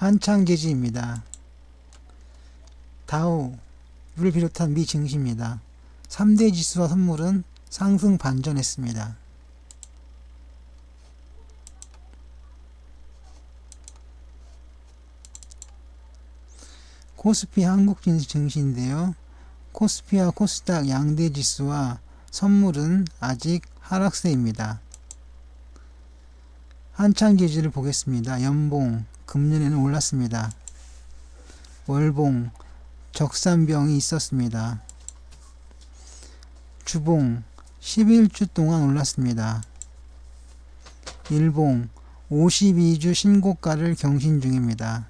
한창제지입니다. 다우를 비롯한 미 증시입니다. 3대 지수와 선물은 상승 반전했습니다. 코스피 한국 증시인데요. 코스피와 코스닥 양대 지수와 선물은 아직 하락세입니다. 한창 기지를 보겠습니다. 연봉 금년에는 올랐습니다. 월봉 적산병이 있었습니다. 주봉 11주 동안 올랐습니다. 일봉 52주 신고가를 경신 중입니다.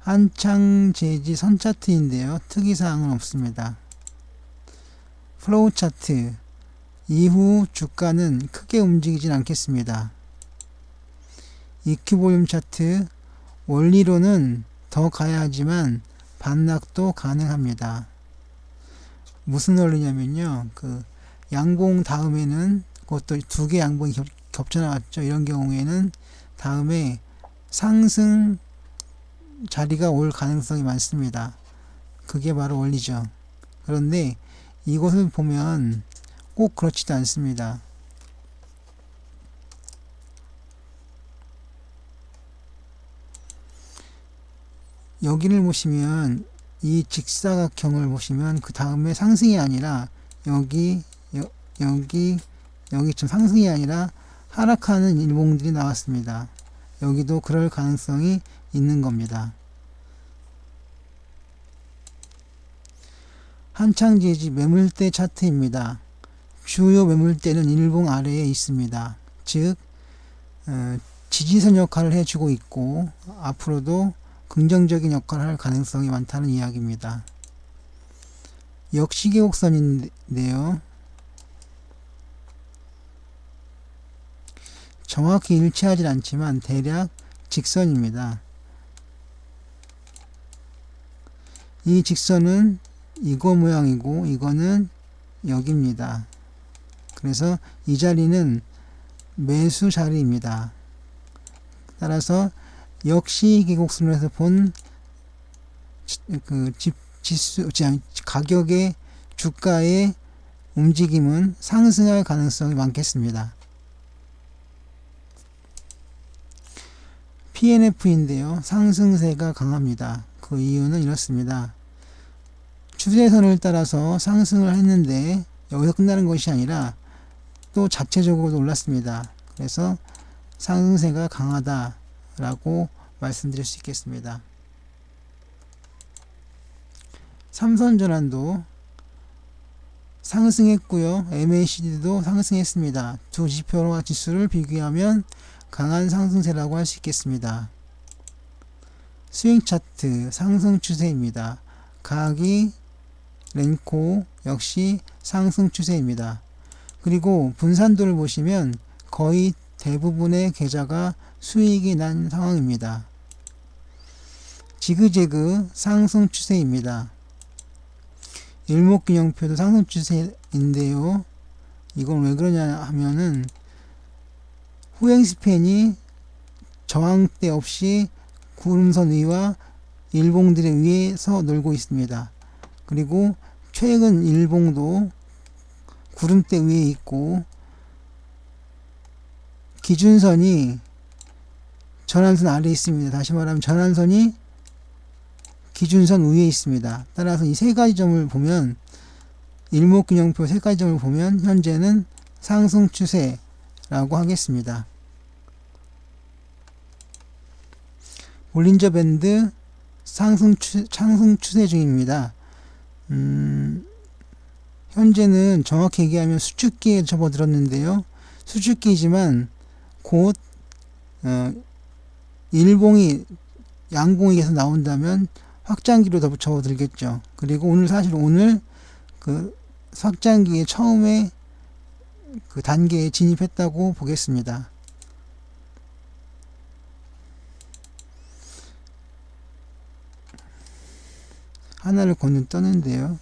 한창 제지 선 차트인데요. 특이사항은 없습니다. 플로우 차트 이후 주가는 크게 움직이진 않겠습니다. EQ 볼륨 차트 원리로는 더 가야 하지만 반락도 가능합니다. 무슨 원리냐면요. 그 양봉 다음에는 그것도 두 개 양봉이 겹, 겹쳐 나왔죠. 이런 경우에는 다음에 상승 자리가 올 가능성이 많습니다. 그게 바로 원리죠. 그런데 이것을 보면 꼭 그렇지도 않습니다. 여기를 보시면 이 직사각형을 보시면 그 다음에 상승이 아니라 여기 여, 여기 여기 좀 상승이 아니라 하락하는 일봉들이 나왔습니다. 여기도 그럴 가능성이 있는 겁니다. 한창제지 매물대 차트입니다. 주요 매물대는 일봉 아래에 있습니다. 즉 어, 지지선 역할을 해주고 있고 앞으로도 긍정적인 역할을 할 가능성이 많다는 이야기입니다. 역시 계곡선인데요. 정확히 일치하진 않지만 대략 직선입니다. 이 직선은 이거 모양이고 이거는 여기입니다. 그래서 이 자리는 매수 자리입니다. 따라서 역시 계곡선에서 본 그 지수 가격의 주가의 움직임은 상승할 가능성이 많겠습니다. PNF인데요. 상승세가 강합니다. 그 이유는 이렇습니다. 추세선을 따라서 상승을 했는데 여기서 끝나는 것이 아니라 또 자체적으로 올랐습니다. 그래서 상승세가 강하다라고 말씀드릴 수 있겠습니다. 삼선전환도 상승했고요. MACD도 상승했습니다. 두 지표와 지수를 비교하면 강한 상승세라고 할 수 있겠습니다. 스윙 차트 상승 추세입니다. 가기 렌코 역시 상승 추세입니다. 그리고 분산도를 보시면 거의 대부분의 계좌가 수익이 난 상황입니다. 지그재그 상승 추세입니다. 일목균형표도 상승 추세인데요. 이건 왜 그러냐 하면은 후행 스팬이 저항대 없이 구름선 위와 일봉들의 위에서 놀고 있습니다. 그리고 최근 일봉도 구름대 위에 있고 기준선이 전환선 아래에 있습니다. 다시 말하면 전환선이 기준선 위에 있습니다. 따라서 이 세 가지 점을 보면 일목균형표 세 가지 점을 보면 현재는 상승 추세라고 하겠습니다. 볼린저 밴드 상승, 추, 상승 추세 중입니다. 음, 현재는 정확히 얘기하면 수축기에 접어들었는데요. 수축기지만 곧 어, 일봉이 양봉에서 나온다면 확장기로 더 접어들겠죠. 그리고 오늘 사실 오늘 그 확장기에 처음에 그 단계에 진입했다고 보겠습니다. 하나를 건너 떠는데요.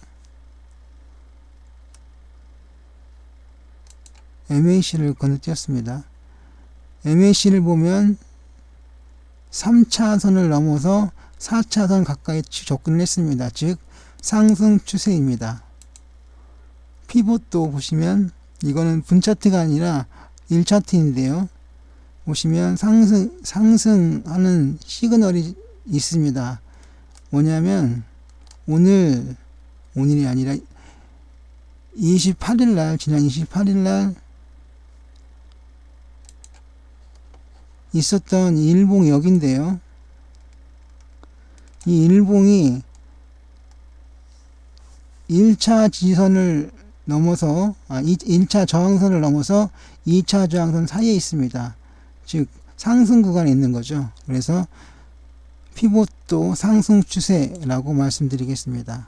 MAC를 건너뛰었습니다. MAC를 보면 3차선을 넘어서 4차선 가까이 추- 접근을 했습니다. 즉 상승 추세입니다. 피봇도 보시면 이거는 분차트가 아니라 1차트인데요. 보시면 상승 상승하는 시그널이 있습니다. 뭐냐면 오늘 오늘이 아니라 28일 날 지난 28일 날 있었던 이 일봉 여기인데요. 이 일봉이 1차 지선을 넘어서 아 1차 저항선을 넘어서 2차 저항선 사이에 있습니다. 즉 상승 구간에 있는 거죠. 그래서 피봇도 상승 추세라고 말씀드리겠습니다.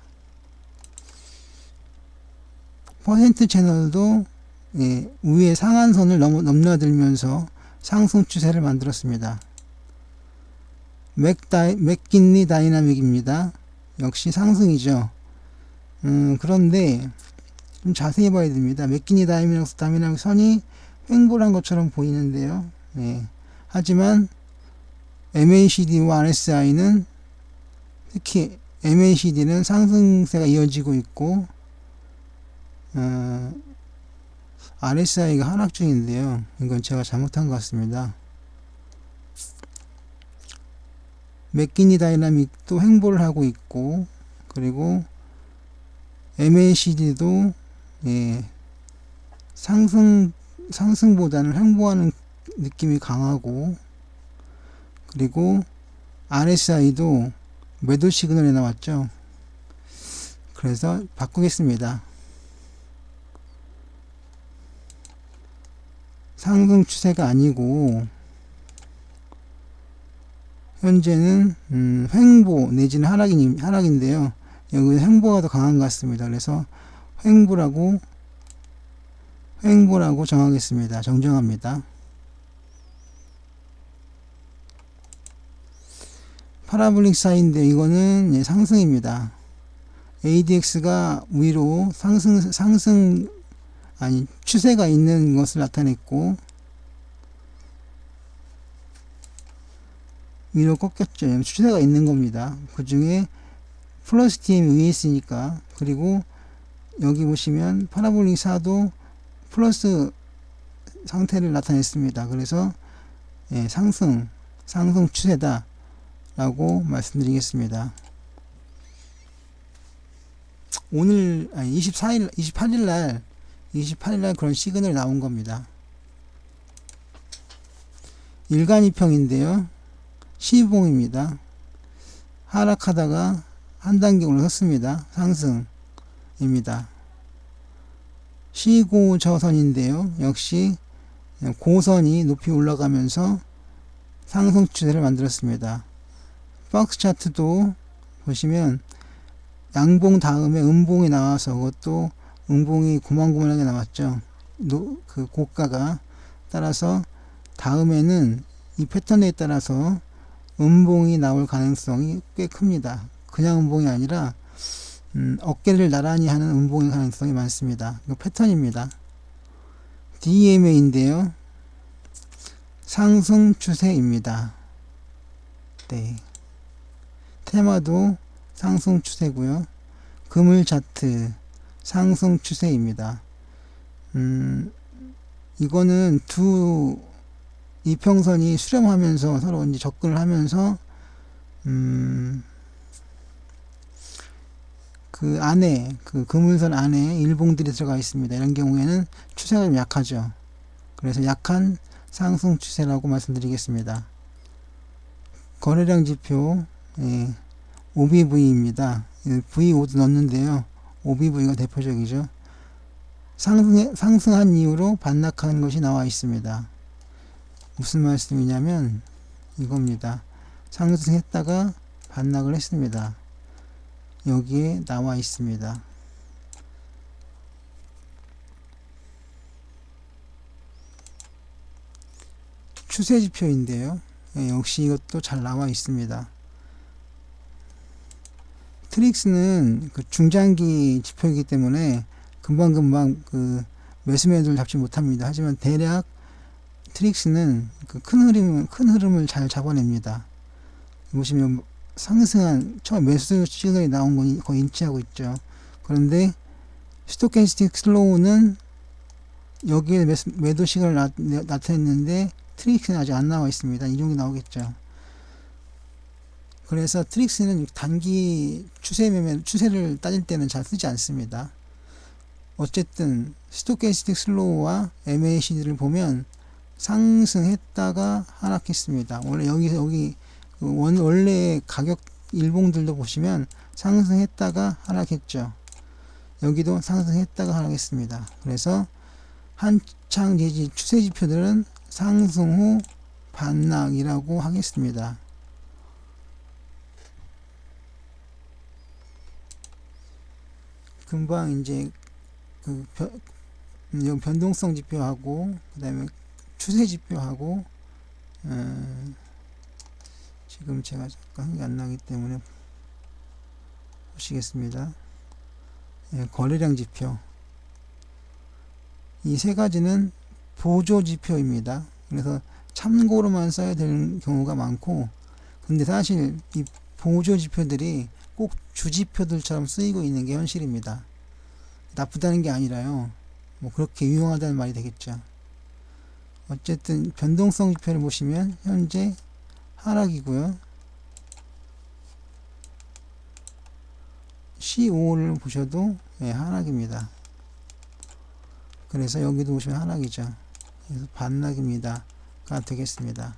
퍼센트 채널도 예, 위에 상한선을 넘, 넘나들면서 상승 추세를 만들었습니다. 맥다이, 맥긴리 다이나믹입니다. 역시 상승이죠. 음, 그런데 좀 자세히 봐야 됩니다. 맥기니 다이나믹, 다이나믹 선이 횡보한 것처럼 보이는데요. 예. 하지만 MACD와 RSI는 특히 MACD는 상승세가 이어지고 있고 어, RSI가 하락 중인데요. 이건 제가 잘못한 것 같습니다. 맥기니 다이나믹도 횡보를 하고 있고 그리고 MACD도 예, 상승 상승보다는 횡보하는 느낌이 강하고 그리고 RSI도 매도 시그널이 나왔죠. 그래서 바꾸겠습니다. 상승 추세가 아니고 현재는 음, 횡보 내지는 하락인, 하락인데요. 여기 횡보가 더 강한 것 같습니다. 그래서 횡보라고 횡보라고 정하겠습니다. 정정합니다. 파라볼릭 사인데 이거는 예, 상승입니다. ADX가 위로 상승 상승 아니 추세가 있는 것을 나타냈고 위로 꺾였죠. 추세가 있는 겁니다. 그 중에 플러스 TM이 위에 있으니까 그리고 여기 보시면 파라볼릭 4도 플러스 상태를 나타냈습니다. 그래서 예, 상승 상승 추세다 라고 말씀드리겠습니다. 오늘 아니 24일 28일 날 28일 날 그런 시그널이 나온 겁니다. 일간이평인데요. 시봉입니다. 하락하다가 한 단계 올라섰습니다. 상승입니다. 시고저선인데요. 역시 고선이 높이 올라가면서 상승 추세를 만들었습니다. 박스 차트도 보시면 양봉 다음에 음봉이 나와서 그것도 음봉이 고만고만하게 나왔죠. 노, 그 고가가 따라서 다음에는 이 패턴에 따라서 음봉이 나올 가능성이 꽤 큽니다. 그냥 음봉이 아니라 음, 어깨를 나란히 하는 음봉의 가능성이 많습니다. 패턴입니다. DMA인데요. 상승 추세입니다. 네. 테마도 상승 추세고요. 그물 차트 상승 추세입니다. 음, 이거는 두 이평선이 수렴하면서 서로 이제 접근을 하면서 음, 그 안에 그 그물선 안에 일봉들이 들어가 있습니다. 이런 경우에는 추세가 좀 약하죠. 그래서 약한 상승 추세라고 말씀드리겠습니다. 거래량 지표 예, OBV입니다. V5도 넣었는데요. OBV가 대표적이죠. 상승, 상승한 이후로 반락한 것이 나와 있습니다. 무슨 말씀이냐면 이겁니다. 상승했다가 반락을 했습니다. 여기에 나와 있습니다. 추세 지표인데요. 예, 역시 이것도 잘 나와 있습니다. 트릭스는 그 중장기 지표이기 때문에 금방금방 그 매수매도를 잡지 못합니다. 하지만 대략 트릭스는 그 큰 흐름 큰 흐름을 잘 잡아냅니다. 보시면 상승한 처음 매수 시그널이 나온 건 거의 인치하고 있죠. 그런데 스토캐스틱 슬로우는 여기에 매수, 매도 시그널 나, 나타냈는데 트릭스는 아직 안 나와 있습니다. 이 정도 나오겠죠. 그래서 트릭스는 단기 추세 매매 추세를 따질 때는 잘 쓰지 않습니다. 어쨌든 스토캐스틱 슬로우와 MACD를 보면 상승했다가 하락했습니다. 원래 여기 여기 그원 원래 가격 일봉들도 보시면 상승했다가 하락했죠. 여기도 상승했다가 하락했습니다. 그래서 한창 지지 추세 지표들은 상승 후 반락이라고 하겠습니다. 금방 이제 그 변, 음, 변동성 지표하고 그 다음에 추세 지표하고 어, 지금 제가 잠깐 흥이 안 나기 때문에 보시겠습니다. 예, 거래량 지표 이 세 가지는 보조 지표입니다. 그래서 참고로만 써야 되는 경우가 많고 근데 사실 이 보조 지표들이 꼭 주지표들처럼 쓰이고 있는 게 현실입니다. 나쁘다는 게 아니라요. 뭐 그렇게 유용하다는 말이 되겠죠. 어쨌든 변동성 지표를 보시면 현재 하락이고요. C5를 보셔도 예, 하락입니다. 그래서 여기도 보시면 하락이죠. 그래서 반락입니다가 되겠습니다.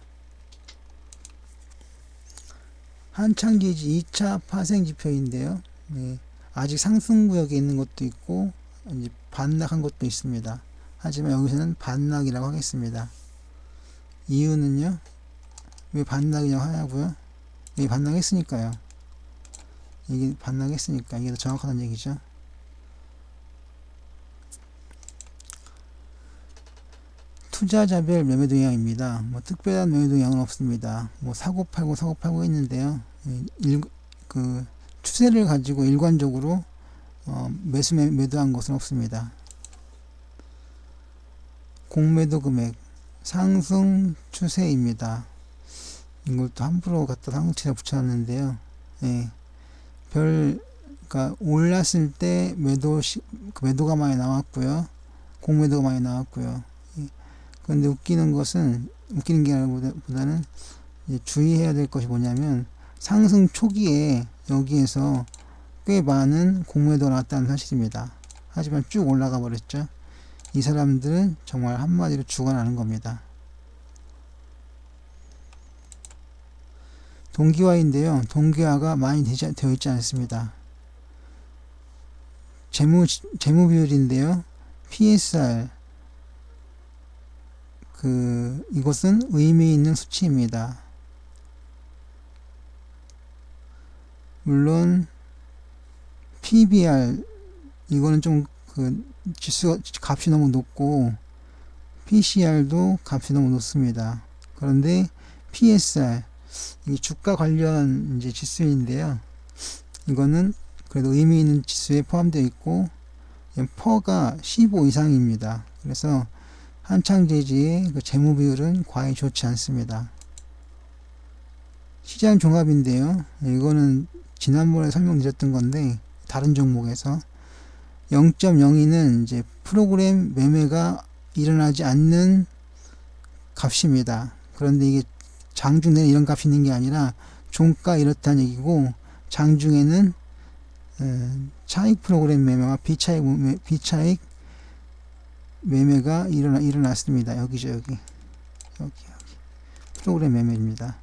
한창 지지 2차 파생 지표인데요. 네, 아직 상승 구역에 있는 것도 있고 이제 반락한 것도 있습니다. 하지만 여기서는 반락이라고 하겠습니다. 이유는요. 왜 반락이냐고 하냐고요? 왜 반락했으니까요. 이게 반락했으니까 이게 더 정확하다는 얘기죠. 투자자별 매매 동향입니다. 뭐 특별한 매매 동향은 없습니다. 뭐 사고 팔고 사고 팔고 있는데요. 일, 그 추세를 가지고 일관적으로 어, 매수 매, 매도한 것은 없습니다. 공매도 금액 상승 추세입니다. 이걸 또 함부로 갖다 상승치에 붙여놨는데요. 예. 별, 그니까 올랐을 때 매도 시, 그 매도가 많이 나왔고요. 공매도가 많이 나왔고요. 예. 그런데 웃기는 것은 웃기는 게 아니라보다는 주의해야 될 것이 뭐냐면 상승 초기에 여기에서 꽤 많은 공매도가 나왔다는 사실입니다. 하지만 쭉 올라가 버렸죠. 이 사람들은 정말 한마디로 죽어나는 겁니다. 동기화인데요. 동기화가 많이 되지, 되어 있지 않습니다. 재무, 재무 비율인데요. PSR. 그, 이것은 의미 있는 수치입니다. 물론, PBR, 이거는 좀 그 지수가 값이 너무 높고, PCR도 값이 너무 높습니다. 그런데 PSR, 이 주가 관련 이제 지수인데요. 이거는 그래도 의미 있는 지수에 포함되어 있고 퍼가 15 이상입니다. 그래서 한창제지의 그 재무 비율은 과히 좋지 않습니다. 시장 종합인데요. 이거는 지난번에 설명드렸던 건데 다른 종목에서 0.02는 이제 프로그램 매매가 일어나지 않는 값입니다. 그런데 이게 장중에는 이런 값이 있는 게 아니라 종가 이렇다는 얘기고 장중에는 차익 프로그램 매매와 비차익 비차익 매매가 일어나 일어났습니다. 여기죠 여기 여기 여기 프로그램 매매입니다.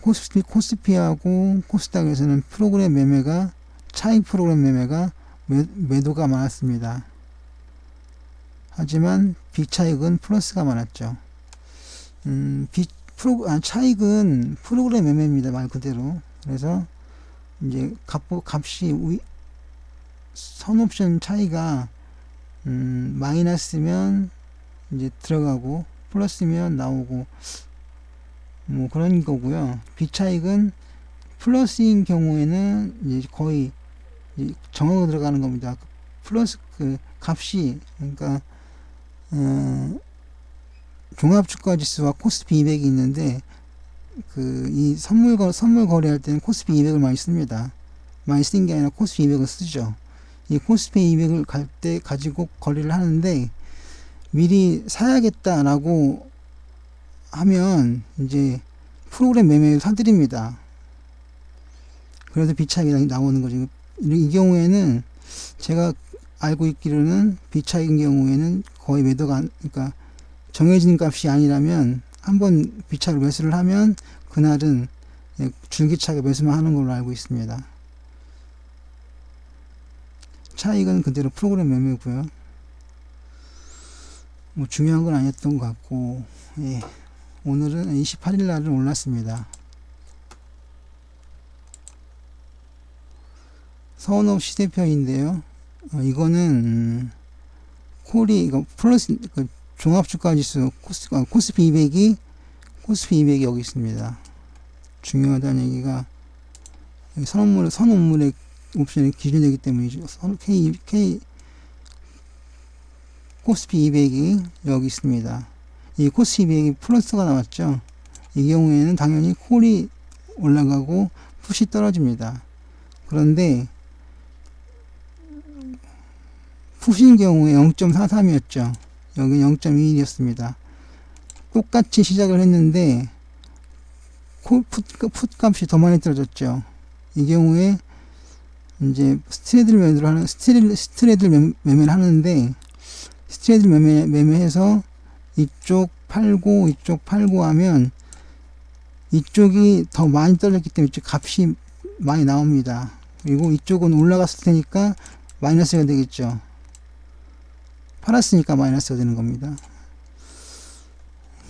코스피, 코스피하고 코스닥에서는 프로그램 매매가 차익 프로그램 매매가 매, 매도가 많았습니다. 하지만 비차익은 플러스가 많았죠. 음, 비, 프로, 아, 차익은 프로그램 매매입니다. 말 그대로. 그래서 이제 값, 값이 위, 선옵션 차이가 음, 마이너스면 이제 들어가고 플러스면 나오고 뭐 그런 거고요. 비차익은 플러스인 경우에는 이제 거의 이제 정하고 들어가는 겁니다. 플러스 그 값이 그러니까 어, 종합주가 지수와 코스피 200이 있는데 그 이 선물 거 선물 거래할 때는 코스피 200을 많이 씁니다. 많이 쓰는 게 아니라 코스피 200을 쓰죠. 이 코스피 200을 갈 때 가지고 거래를 하는데 미리 사야겠다라고 하면 이제 프로그램 매매를 사드립니다. 그래서 비차익이 나오는 거죠. 이, 이 경우에는 제가 알고 있기로는 비차익인 경우에는 거의 매도가 안, 그러니까 정해진 값이 아니라면 한번 비차익 매수를 하면 그날은 예, 줄기차게 매수만 하는 걸로 알고 있습니다. 차익은 그대로 프로그램 매매고요. 뭐 중요한 건 아니었던 것 같고 예. 오늘은 28일 날은 올랐습니다. 서운업 시대표인데요. 어, 이거는 음, 콜이 이거 플러스 그 종합주가지수 코스, 아, 코스피 200이 코스피 200이 여기 있습니다. 중요하다는 얘기가 여기 선업물 선업물의 옵션이 기준이기 때문이죠. 선 K K 코스피 200이 여기 있습니다. 이 코스피 200이 플러스가 나왔죠. 이 경우에는 당연히 콜이 올라가고 풋이 떨어집니다. 그런데 풋인 경우에 0.43이었죠. 여기 0.21이었습니다. 똑같이 시작을 했는데 풋, 풋 값이 더 많이 떨어졌죠. 이 경우에 이제 스트레들 매매를 하는 스트레, 스트레들 매매를 하는데 스트레들 매매 매매해서 이쪽 팔고 이쪽 팔고 하면 이쪽이 더 많이 떨어졌기 때문에 이쪽 값이 많이 나옵니다. 그리고 이쪽은 올라갔을 테니까 마이너스가 되겠죠. 팔았으니까 마이너스가 되는 겁니다.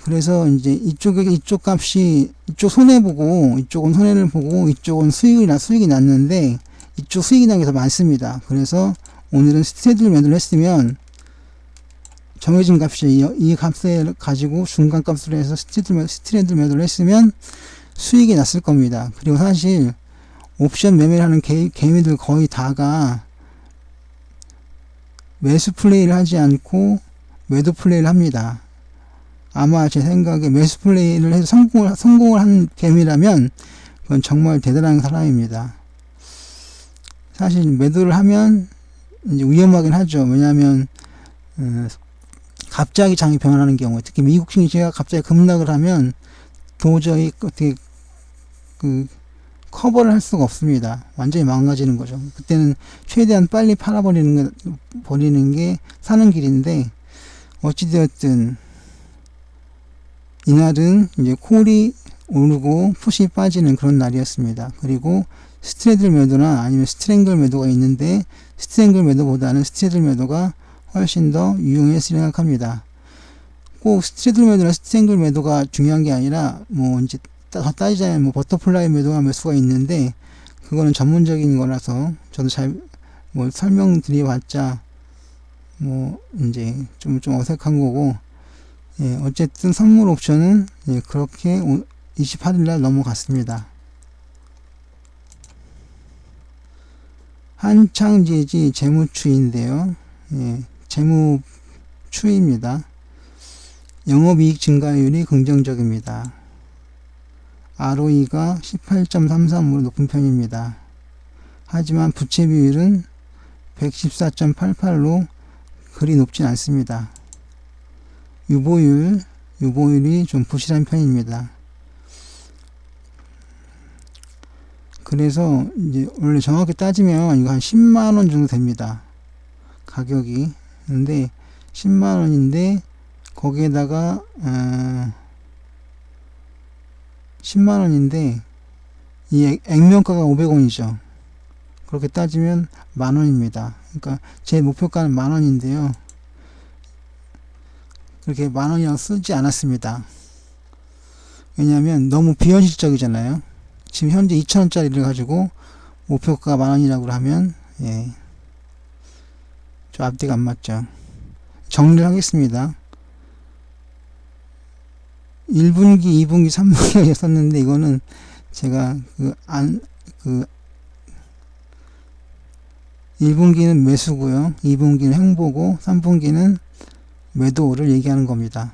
그래서 이제 이쪽에 이쪽 값이 이쪽 손해 보고 이쪽은 손해를 보고 이쪽은 수익이 나 수익이 났는데 이쪽 수익이 난게더 많습니다. 그래서 오늘은 스테이드를 매도를 했으면 정해진 값이 이, 이 값을 가지고 중간 값으로 해서 스트레드, 스트레드 매도를 했으면 수익이 났을 겁니다. 그리고 사실 옵션 매매를 하는 개, 개미들 거의 다가 매수 플레이를 하지 않고 매도 플레이를 합니다. 아마 제 생각에 매수 플레이를 해서 성공을, 성공을 한 개미라면 그건 정말 대단한 사람입니다. 사실 매도를 하면 이제 위험하긴 하죠. 왜냐하면 어, 갑자기 장이 변하는 경우에 특히 미국 증시가 갑자기 급락을 하면 도저히 어떻게 그 커버를 할 수가 없습니다. 완전히 망가지는 거죠. 그때는 최대한 빨리 팔아버리는 게, 버리는 게 사는 길인데 어찌되었든 이날은 이제 콜이 오르고 풋이 빠지는 그런 날이었습니다. 그리고 스트레들 매도나 아니면 스트랭글 매도가 있는데 스트랭글 매도보다는 스트레들 매도가 훨씬 더 유용했을 생각합니다. 꼭 스트레들 매도나 스트랭글 매도가 중요한 게 아니라 뭐 이제 더 따지자면 뭐 버터플라이 매도가 매수가 있는데 그거는 전문적인 거라서 저도 잘 뭐 설명드려봤자 뭐 이제 좀좀 어색한 거고 예, 어쨌든 선물 옵션은 예, 그렇게 28일 날 넘어갔습니다. 한창제지 재무추인데요. 예, 재무추입니다. 영업이익 증가율이 긍정적입니다. ROE가 18.33으로 높은 편입니다. 하지만 부채 비율은 114.88로 그리 높진 않습니다. 유보율, 유보율이 좀 부실한 편입니다. 그래서 이제 원래 정확히 따지면 이거 한 10만 원 정도 됩니다. 가격이. 근데 10만 원인데 거기에다가 어 10만 원인데 이 액, 액면가가 500원이죠. 그렇게 따지면 만 원입니다. 그러니까 제 목표가는 만 원인데요. 그렇게 만 원이랑 쓰지 않았습니다. 왜냐하면 너무 비현실적이잖아요. 지금 현재 2천원짜리를 가지고 목표가가 만 원이라고 하면 예. 좀 앞뒤가 안 맞죠. 정리를 하겠습니다. 1분기, 2분기, 3분기가 있었는데 이거는 제가 그 안, 그 1분기는 매수고요. 2분기는 행보고 3분기는 매도를 얘기하는 겁니다.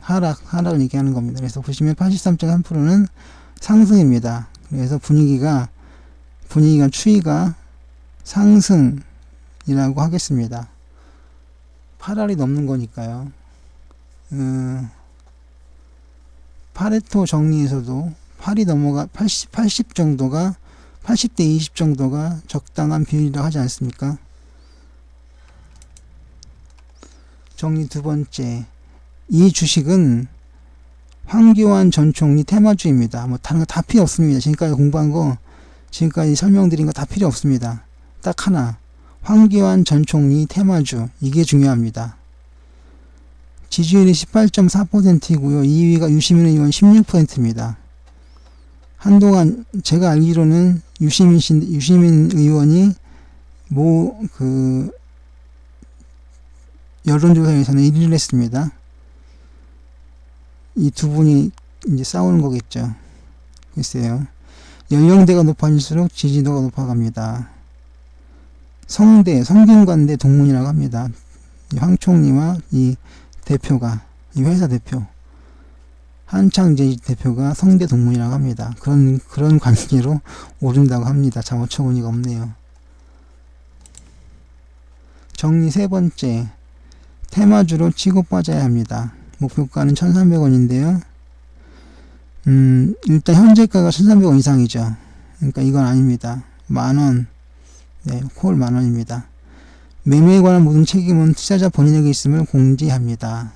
하락, 하락을 얘기하는 겁니다. 그래서 보시면 83.3%는 상승입니다. 그래서 분위기가, 분위기가 추이가 상승이라고 하겠습니다. 8알이 넘는 거니까요. 음, 파레토 정리에서도 8이 넘어가 80, 80 정도가 80대 20 정도가 적당한 비율이라고 하지 않습니까? 정리 두 번째. 이 주식은 황교안 전 총리 테마주입니다. 뭐 다른 거 다 필요 없습니다. 지금까지 공부한 거, 지금까지 설명드린 거 다 필요 없습니다. 딱 하나. 황교안 전 총리 테마주. 이게 중요합니다. 지지율이 18.4%이고요. 2위가 유시민 의원 16%입니다. 한동안 제가 알기로는 유시민 씨, 유시민 의원이 뭐 그 여론조사에서는 1위를 했습니다. 이 두 분이 이제 싸우는 거겠죠. 글쎄요. 연령대가 높아질수록 지지도가 높아갑니다. 성대, 성균관대 동문이라고 합니다. 이황 총리와 이 대표가, 이 회사 대표, 한창재 대표가 성대 동문이라고 합니다. 그런, 그런 관계로 오른다고 합니다. 참 어처구니가 없네요. 정리 세 번째. 테마주로 빠져야 합니다. 목표가는 1,300원인데요. 음, 일단 현재가가 1,300원 이상이죠. 그러니까 이건 아닙니다. 만원. 네, 콜 만원입니다. 매매에 관한 모든 책임은 투자자 본인에게 있음을 공지합니다.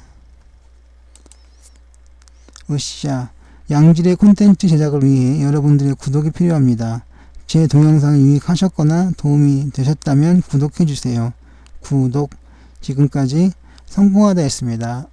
으쌰. 양질의 콘텐츠 제작을 위해 여러분들의 구독이 필요합니다. 제 동영상이 유익하셨거나 도움이 되셨다면 구독해주세요. 구독. 지금까지 성공하다 했습니다.